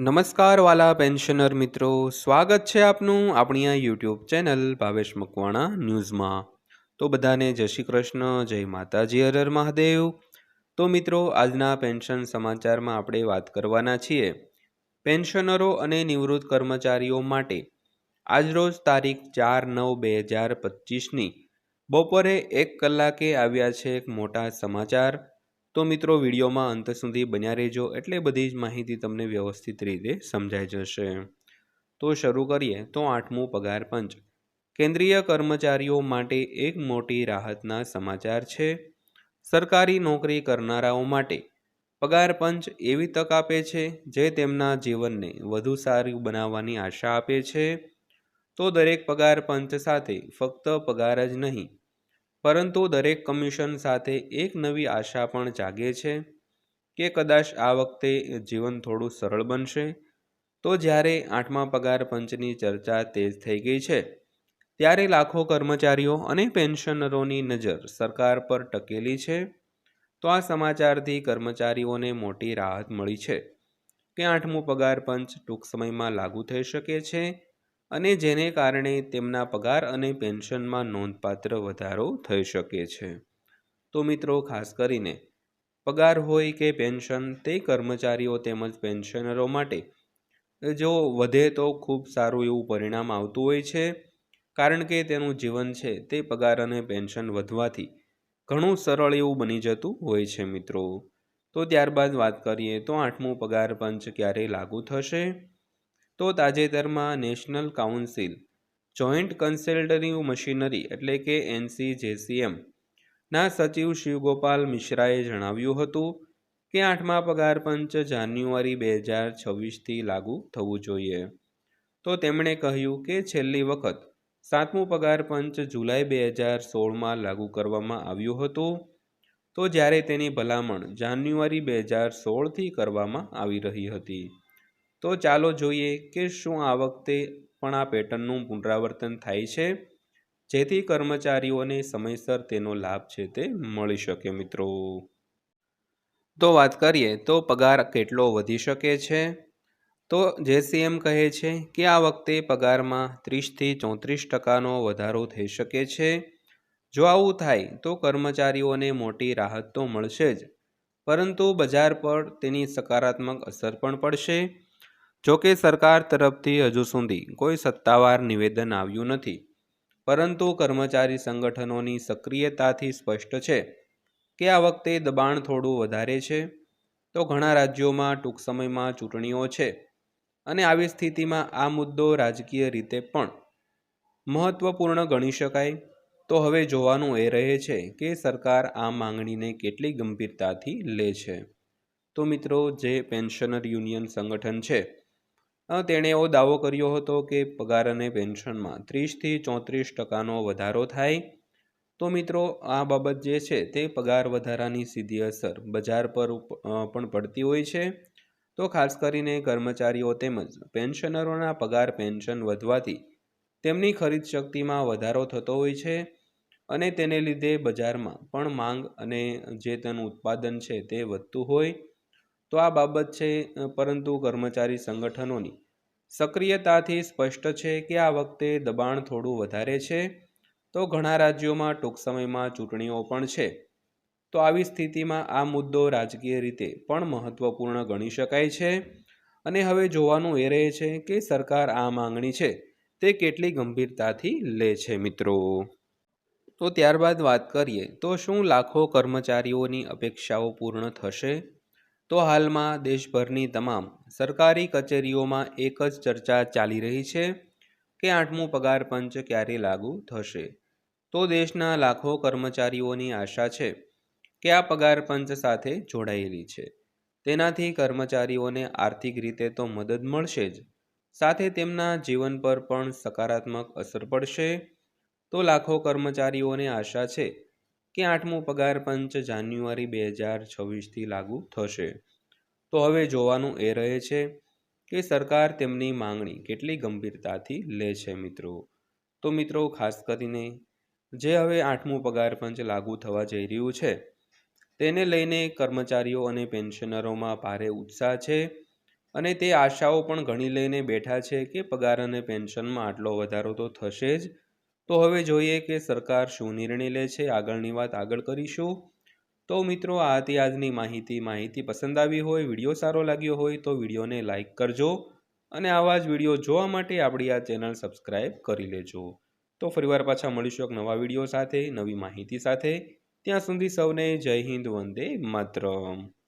નમસ્કાર વાલા પેન્શનર મિત્રો. સ્વાગત છે આપનું આપણી આ યુટ્યુબ ચેનલ ભાવેશ મકવાણા ન્યૂઝમાં. તો બધાને જય શ્રી કૃષ્ણ, જય માતાજી હરર મહાદેવ. તો મિત્રો, આજના પેન્શન સમાચારમાં આપણે વાત કરવાના છીએ. પેન્શનરો અને નિવૃત્ત કર્મચારીઓ માટે આજરોજ તારીખ ચાર નવ બે હજાર પચીસની બપોરે એક કલાકે આવ્યા છે એક મોટા સમાચાર. તો મિત્રો, વિડીયોમાં અંત સુધી બન્યા રહેજો. એટલે બધી જ માહિતી તમને વ્યવસ્થિત રીતે સમજાઈ જશે. તો શરૂ કરીએ. તો આઠમું પગાર પંચ. કેન્દ્રીય કર્મચારીઓ માટે એક મોટી રાહતના સમાચાર છે. સરકારી નોકરી કરનારાઓ માટે પગાર પંચ એવી તક આપે છે જે તેમના જીવનને વધુ સારું બનાવવાની આશા આપે છે. તો દરેક પગાર પંચ સાથે ફક્ત પગાર જ નહીં પરંતુ દરેક કમિશન સાથે એક નવી આશા પણ જાગે છે કે કદાચ આ વખતે જીવન થોડું સરળ બનશે. તો જ્યારે આઠમા પગાર પંચની ચર્ચા તેજ થઈ ગઈ છે, ત્યારે લાખો કર્મચારીઓ અને પેન્શનરોની નજર સરકાર પર ટકેલી છે. તો આ સમાચારથી કર્મચારીઓને મોટી રાહત મળી છે કે આઠમું પગાર પંચ ટૂંક સમયમાં લાગુ થઈ શકે છે અને જેને કારણે તેમના પગાર અને પેન્શનમાં નોંધપાત્ર વધારો થઈ શકે છે. તો મિત્રો, ખાસ કરીને, પગાર હોય કે પેન્શન, તે કર્મચારીઓ તેમજ પેન્શનરો માટે, જો વધે તો ખૂબ સારું એવું પરિણામ આવતું હોય છે, કારણ કે તેનું જીવન છે તે પગાર અને પેન્શન વધવાથી ઘણું સરળ એવું બની જતું હોય છે મિત્રો. તો ત્યારબાદ વાત કરીએ તો આઠમું પગાર પંચ ક્યારે લાગુ થશે? તો તાજેતરમાં national council, joint consultative machinery એટલે કે એનસીજેસીએમ ના સચિવ શિવગોપાલ મિશ્રાએ જણાવ્યું હતું કે આઠમા પગાર પંચ જાન્યુઆરી બે હજાર છવ્વીસથી લાગુ થવું જોઈએ. તો તેમણે કહ્યું કે છેલ્લી વખત સાતમું પગાર પંચ જુલાઈ બે હજાર સોળમાં લાગુ કરવામાં આવ્યું હતું. તો જ્યારે તેની ભલામણ જાન્યુઆરી બે હજાર સોળથી કરવામાં આવી રહી હતી. તો ચાલો જોઈએ કે શું આ વખતે પણ આ પેટર્નનું પુનરાવર્તન થાય છે, જેથી કર્મચારીઓને સમયસર તેનો લાભ છે તે મળી શકે મિત્રો. તો વાત કરીએ તો પગાર કેટલો વધી શકે છે? તો જેસીએમ કહે છે કે આ વખતે પગારમાં ત્રીસથી ચોત્રીસ ટકાનો વધારો થઈ શકે છે. જો આવું થાય તો કર્મચારીઓને મોટી રાહત તો મળશે જ, પરંતુ બજાર પર તેની સકારાત્મક અસર પણ પડશે. જોકે સરકાર તરફથી હજુ સુધી કોઈ સત્તાવાર નિવેદન આવ્યું નથી. પરંતુ કર્મચારી સંગઠનોની સક્રિયતાથી સ્પષ્ટ છે કે આ વખતે દબાણ થોડું વધારે છે. તો ઘણા રાજ્યોમાં ટૂંક સમયમાં ચૂંટણીઓ છે અને આવી સ્થિતિમાં આ મુદ્દો રાજકીય રીતે પણ મહત્વપૂર્ણ ગણી શકાય. તો હવે જોવાનું એ રહે છે કે સરકાર આ માંગણીને કેટલી ગંભીરતાથી લે છે. તો મિત્રો, જે પેન્શનર યુનિયન સંગઠન છે તેણે એવો દાવો કર્યો હતો કે પગાર અને પેન્શનમાં ત્રીસથી ચોત્રીસ ટકાનો વધારો થાય. તો મિત્રો, આ બાબત જે છે તે પગાર વધારાની સીધી અસર બજાર પર પણ પડતી હોય છે. તો ખાસ કરીને કર્મચારીઓ તેમજ પેન્શનરોના પગાર પેન્શન વધવાથી તેમની ખરીદ શક્તિમાં વધારો થતો હોય છે અને તેને લીધે બજારમાં પણ માંગ અને જે તેનું ઉત્પાદન છે તે વધતું હોય. તો આ બાબત છે પરંતુ કર્મચારી સંગઠનોની. સક્રિયતાથી સ્પષ્ટ છે કે આ વખતે દબાણ થોડું વધારે છે, તો ઘણા રાજ્યોમાં ટૂંક સમયમાં ચૂંટણીઓ પણ છે. તો આવી સ્થિતિમાં આ મુદ્દો રાજકીય રીતે પણ મહત્વપૂર્ણ ગણી શકાય છે. અને હવે જોવાનું એ રહે છે કે સરકાર આ માંગણી છે, તે કેટલી ગંભીરતાથી લે છે મિત્રો? તો ત્યારબાદ વાત કરીએ, તો શું લાખો કર્મચારીઓની અપેક્ષાઓ પૂર્ણ થશે? તો હાલમાં દેશભરની તમામ સરકારી કચેરીઓમાં એક જ ચર્ચા ચાલી રહી છે કે આઠમું પગાર પંચ ક્યારે લાગુ થશે? તો દેશના લાખો કર્મચારીઓની આશા છે કે આ પગાર પંચ સાથે જોડાયેલી છે. તેનાથી કર્મચારીઓને આર્થિક રીતે તો મદદ મળશે જ. સાથે તેમના જીવન પર પણ સકારાત્મક અસર પડશે. તો લાખો કર્મચારીઓને આશા છે કે આઠમું પગાર પંચ જાન્યુઆરી બે હજાર છવ્વીસથી લાગુ થશે. તો હવે જોવાનું એ રહે છે કે સરકાર તેમની માંગણી કેટલી ગંભીરતાથી લે છે મિત્રો. તો મિત્રો, ખાસ કરીને જે હવે આઠમું પગાર પંચ લાગુ થવા જઈ રહ્યું છે, તેને લઈને કર્મચારીઓ અને પેન્શનરોમાં ભારે ઉત્સાહ છે અને તે આશાઓ પણ ઘણી લઈને બેઠા છે કે પગાર અને પેન્શનમાં આટલો વધારો તો થશે જ તો હવે જોઈએ કે સરકાર શું નિર્ણય લે છે. આગળની વાત આગળ કરીશું. તો મિત્રો, આ હતી આજની માહિતી. માહિતી પસંદ આવી હોય, વીડિયો સારો લાગ્યો હોય તો વિડીયોને લાઇક કરજો અને આવા જ વીડિયો જોવા માટે આપણી આ ચેનલ સબસ્ક્રાઈબ કરી લેજો. તો ફરીવાર પાછા મળીશું એક નવા વીડિયો સાથે, નવી માહિતી સાથે. ત્યાં સુધી સૌને જય હિન્દ, વંદે માતરમ.